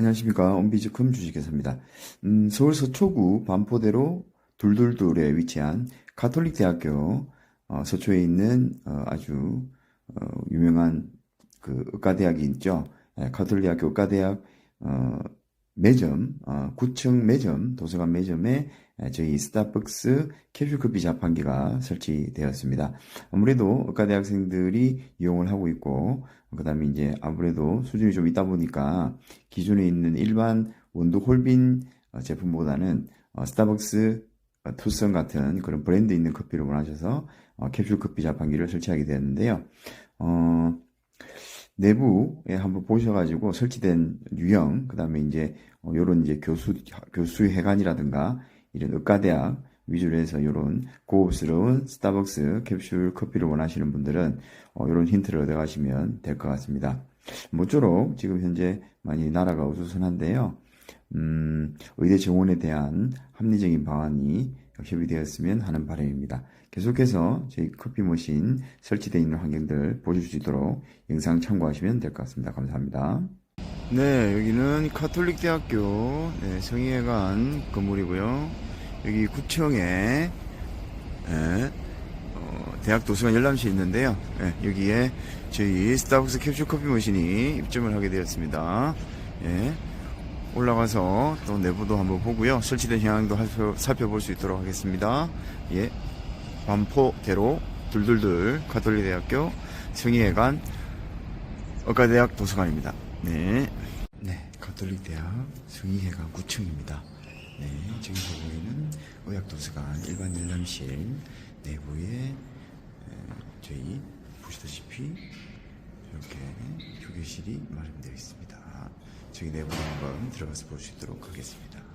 안녕하십니까. 엄비즈컴 주식회사입니다. 음, 서울 서초구 반포대로 둘둘둘에 위치한 가톨릭 대학교 어, 서초에 있는 어, 아주 어, 유명한 그 의과대학이 있죠. 예, 가톨릭 대학교 의과대학 어, 매점, 어, 9층 매점, 도서관 매점에 예, 저희 스타벅스 캡슐 커피 자판기가 설치되었습니다. 아무래도 의과 대학생들이 이용을 하고 있고, 그 다음에 이제 아무래도 수준이 좀 있다 보니까 기존에 있는 일반 원두 홀빈 어, 제품보다는 어, 스타벅스 어, 투썸 같은 그런 브랜드 있는 커피를 원하셔서 어, 캡슐 커피 자판기를 설치하게 되었는데요. 어, 내부에 한번 보셔가지고 설치된 유형, 그 다음에 이제 어, 요런 이제 교수 교수 회관이라든가 이런 의과대학 위주로 해서 요런 고급스러운 스타벅스 캡슐 커피를 원하시는 분들은 어, 요런 힌트를 얻어가시면 될 것 같습니다. 모쪼록 지금 현재 많이 나라가 어수선한데요. 음, 의대 정원에 대한 합리적인 방안이 협의되었으면 하는 바람입니다. 계속해서 저희 커피 머신 설치되어 있는 환경들 보실 수 있도록 영상 참고하시면 될 것 같습니다. 감사합니다. 네, 여기는 카톨릭 대학교 네, 성의회관 건물이고요. 여기 9층에 예, 어, 대학 도서관 열람실이 있는데요. 예, 여기에 저희 스타벅스 캡슐 커피 머신이 입점을 하게 되었습니다. 예, 올라가서 또 내부도 한번 보고요. 설치된 살펴- 살펴볼 수 있도록 하겠습니다. 예, 반포대로 둘둘둘 가톨릭 대학교 성의회관 의과대학 도서관입니다. 네. 네, 가톨릭 대학 성의회관 9층입니다. 네, 저기서 보이는 의학도서관 일반 열람실 내부에 에, 저희 보시다시피 이렇게 휴게실이 마련되어 있습니다. 저기 내부로 한번 들어가서 볼 수 있도록 하겠습니다.